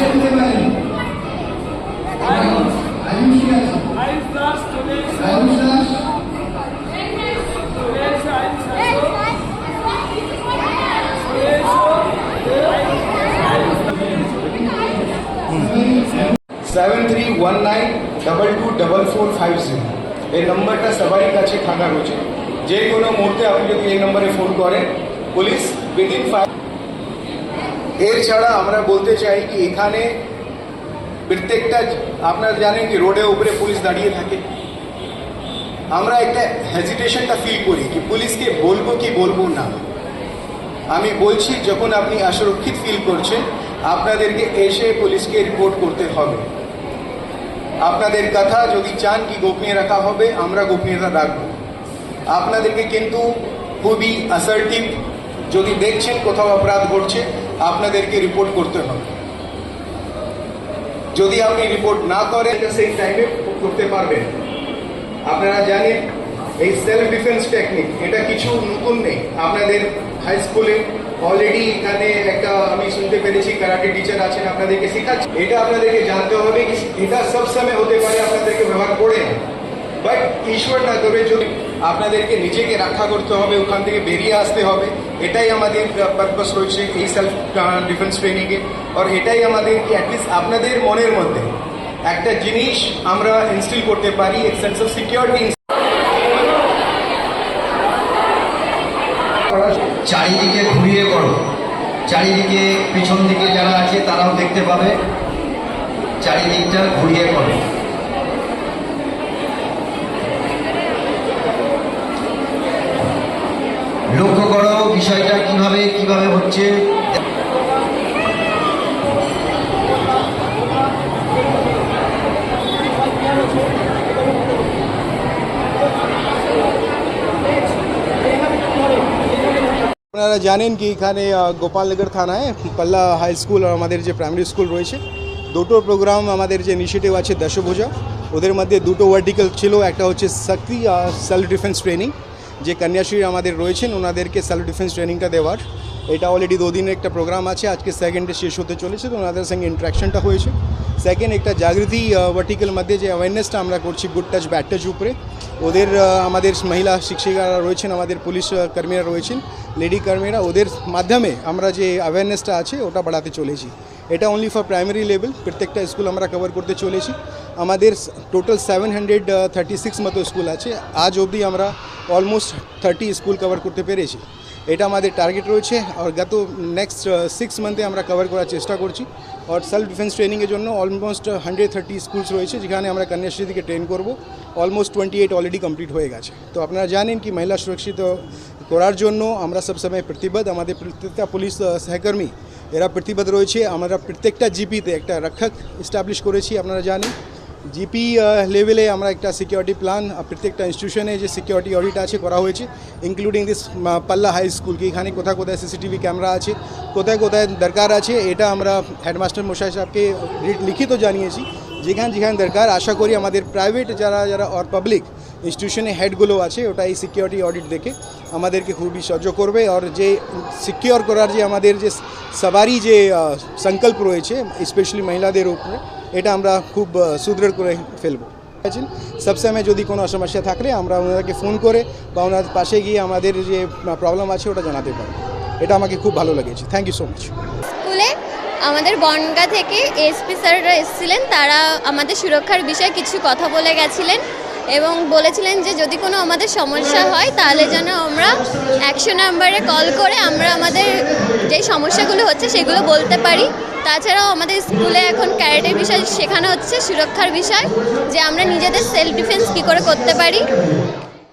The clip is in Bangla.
পাশে দিতে পারেন আয়ুষ কি আছে আইস দাস চলে এসো আয়ুষ দাস চলে এসো আইস চলে এসো seven three one nine double two double four five zero এই নম্বরটা সবারই কাছে থাকা রয়েছে যে কোনো মুহূর্তে আপনি যদি এই নম্বরে ফোন করেন পুলিশ উইদিন ফাইভ এর ছাড়া আমরা বলতে চাই কি, এখানে প্রত্যেকটা, আপনারা জানেন কি, রোডের উপরে পুলিশ দাঁড়িয়ে থাকে। আমরা একটা হেজিটেশনটা ফিল করি কি, পুলিশকে বলব কি বলব না। আমি বলছি, যখন আপনি অসুরক্ষিত ফিল করছেন, আপনাদেরকে এসে পুলিশকে রিপোর্ট করতে হবে। আপনাদের কথা যদি চান কি গোপনীয় রাখা হবে, আমরা গোপনীয়তা রাখব। আপনাদেরকে কিন্তু খুবই অ্যাসার্টিভ যদি দেখছেন কোথাও অপরাধ ঘটছে আপনাদেরকে রিপোর্ট করতে হবে। যদি আপনি রিপোর্ট না করেন সেই টাইমে করতে পারবেন। আপনারা জানেন, এই সেলফ ডিফেন্স টেকনিক এটা কিছু নতুন নেই। আপনাদের হাই স্কুলে অলরেডি এখানে একটা, আমি শুনতে পেরেছি কারাটে টিচার আছেন, আপনাদেরকে শেখাচ্ছে। এটা আপনাদেরকে জানতে হবে কি, এটা সব সময় হতে পারে, আপনাদেরকে ব্যবহার করে না। বাট ঈশ্বর না করবে যদি আপনাদেরকে নিজেকে রক্ষা করতে হবে, ওখান থেকে বেরিয়ে আসতে হবে। এটাই আমাদের পারপাস রয়েছে এই সেলফ ডিফেন্স ট্রেনিংয়ে আর এটাই আমাদের অ্যাটলিস্ট আপনাদের মনের মধ্যে একটা জিনিস আমরা ইনস্টিল করতে পারি এক সেন্স অফ সিকিউরিটি চারিদিকে ঘুরিয়ে করো। চারিদিকে পিছন দিকে যারা আছে তারাও দেখতে পাবে। চারিদিকটা ঘুরিয়ে করো। লক্ষ্য করো বিষয়টা কীভাবে কীভাবে হচ্ছে। আপনারা জানেন কি এখানে গোপালনগর থানায় পাল্লা হাই স্কুল আর আমাদের যে প্রাইমারি স্কুল রয়েছে, দুটো প্রোগ্রাম আমাদের যে ইনিশিয়েটিভ আছে দশভুজা, ওদের মধ্যে দুটো ভার্টিক্যাল ছিল, একটা হচ্ছে শক্তি সেলফ ডিফেন্স ট্রেনিং যে কন্যাশ্রী আমাদের রয়েছেন, ওনাদেরকে সেলফ ডিফেন্স ট্রেনিংটা দেওয়ার। এটা অলরেডি দুদিনের একটা প্রোগ্রাম আছে, আজকে সেকেন্ডে শেষ হতে চলেছে, তো ওনাদের সঙ্গে ইন্টারাকশনটা হয়েছে। সেকেন্ড একটা জাগৃতি ভার্টিক্যাল মধ্যে যে অ্যাওয়ারনেসটা আমরা করছি গুড টাচ ব্যাড টাচ উপরে, ওদের আমাদের মহিলা শিক্ষিকারা রয়েছেন, আমাদের পুলিশ কর্মীরা রয়েছেন লেডি কর্মীরা, ওদের মাধ্যমে আমরা যে অ্যাওয়ারনেসটা আছে, ওটা বাড়াতে চলেছি। এটা অনলি ফর প্রাইমারি লেভেল প্রত্যেকটা স্কুল আমরা কভার করতে চলেছি। আমাদের total seven hundred thirty six মতো স্কুল আছে। আজ অবধি আমরা অলমোস্ট থার্টি স্কুল কভার করতে পেরেছি। এটা আমাদের টার্গেট রয়েছে আর গত নেক্সট সিক্স মান্থে আমরা কভার করার চেষ্টা করছি। আর সেলফ ডিফেন্স ট্রেনিংয়ের জন্য অলমোস্ট হান্ড্রেড থার্টি স্কুলস রয়েছে, যেখানে আমরা কন্যাশ্রী থেকে ট্রেন করব। Almost twenty eight already complete হয়ে গেছে। তো আপনারা জানেন কি, মহিলা সুরক্ষিত করার জন্য আমরা সবসময় প্রতিবদ্ধ আমাদের প্রত্যেকটা পুলিশ সহকর্মী, এরা প্রতিবদ্ধ রয়েছে। আমরা প্রত্যেকটা জিপিতে একটা রক্ষক এস্টাবলিশ করেছি, আপনারা জানেন। জিপি লেভেলে আমরা একটা সিকিউরিটি প্ল্যান প্রত্যেকটা ইনস্টিটিউশনে যে সিকিউরিটি অডিট আছে করা হয়েছে including this Palla high school কি। এখানে কোথায় কোথায় সিসিটিভি ক্যামেরা আছে, কোথায় কোথায় দরকার আছে, এটা আমরা হেডমাস্টার মশাই সাহেবকে লিখিত জানিয়েছি। যেখানে যেখানে দরকার, আশা করি আমাদের প্রাইভেট যারা যারা আর পাবলিক ইনস্টিটিউশনে হেডগুলো আছে ওটা এই সিকিউরিটি অডিট দেখে আমাদেরকে খুবই সহ্য করবে। আর যে সিকিউর করার যে আমাদের যে সবারই যে সংকল্প রয়েছে স্পেশালি মহিলাদের উপরে এটা আমরা খুব সুদৃঢ় করে ফেলব। সবসময় যদি কোনো সমস্যা থাকলে আমরা ওনাদেরকে ফোন করে বা ওনার পাশে গিয়ে আমাদের যে প্রবলেম আছে ওটা জানাতে পারি। এটা আমাকে খুব ভালো লেগেছে। থ্যাংক ইউ সো মাচ স্কুলে আমাদের বনগা থেকে এসপি স্যাররা এসেছিলেন। তারা আমাদের সুরক্ষার বিষয়ে কিছু কথা বলে গেছিলেন। এবং বলেছিলেন যে যদি কোনো আমাদের সমস্যা হয়, তাহলে যেন আমরা একশো নাম্বারে কল করে আমরা আমাদের যে সমস্যাগুলো হচ্ছে সেগুলো বলতে পারি। তাছাড়াও আমাদের স্কুলে এখন ক্যারেটের বিষয় শেখানো হচ্ছে, সুরক্ষার বিষয়, যে আমরা নিজেদের সেলফ ডিফেন্স কী করে করতে পারি।